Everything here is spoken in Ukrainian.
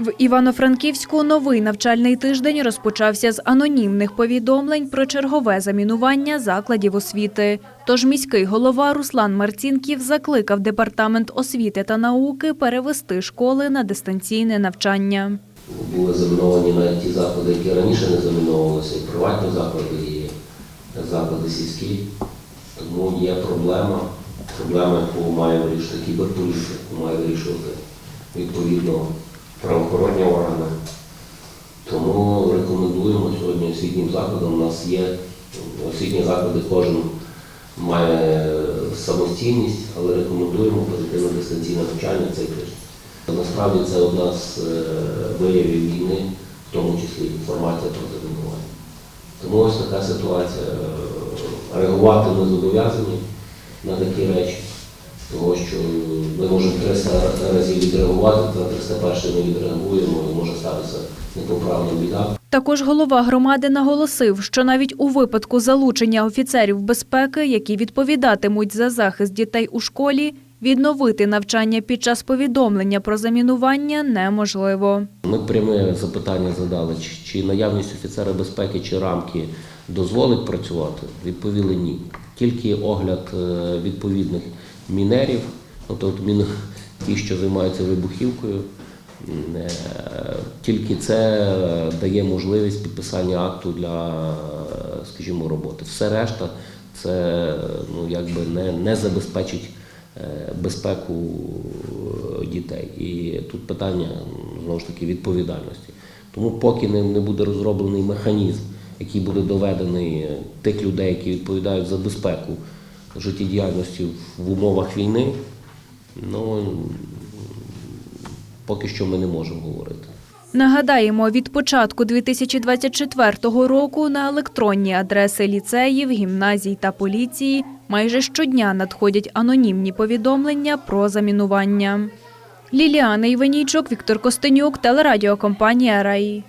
В Івано-Франківську новий навчальний тиждень розпочався з анонімних повідомлень про чергове замінування закладів освіти. Тож міський голова Руслан Марцінків закликав департамент освіти та науки перевести школи на дистанційне навчання. були заміновані навіть ті заклади, які раніше не заміновувалися, і приватні заклади, і заклади сільські. Тому є проблема, проблема, яку має вирішити кіберполіція, яку має вирішувати відповідно правоохоронні органи. Тому рекомендуємо сьогодні освітнім закладам. У нас є освітні заклади, кожен має самостійність, але рекомендуємо на дистанційне навчання цей тиждень. Насправді це одна з е, виявів війни, в тому числі інформація про замінування. Тому ось така ситуація. Реагувати ми зобов'язані на такі речі, тому що ми можемо 300 разів відреагувати, на 301 ми відреагуємо і може статися непоправна біда. Також голова громади наголосив, що навіть у випадку залучення офіцерів безпеки, які відповідатимуть за захист дітей у школі, відновити навчання під час повідомлення про замінування неможливо. Ми пряме запитання задали, чи, чи наявність офіцера безпеки чи рамки дозволить працювати? Відповіли ні. Тільки огляд е, відповідних мінерів, ну, тобто мін, ті, що займаються вибухівкою, е, тільки це дає можливість підписання акту для, скажімо, роботи. Все решта це ну, якби не, не забезпечить е, безпеку е, дітей. І тут питання знову ж таки відповідальності. Тому поки не, не буде розроблений механізм, який буде доведений тих людей, які відповідають за безпеку життєдіяльності в умовах війни, ну поки що ми не можемо говорити. Нагадаємо, від початку 2024 року на електронні адреси ліцеїв, гімназій та поліції майже щодня надходять анонімні повідомлення про замінування. Ліліана Іванійчук, Віктор Костенюк, телерадіокомпанія Раї.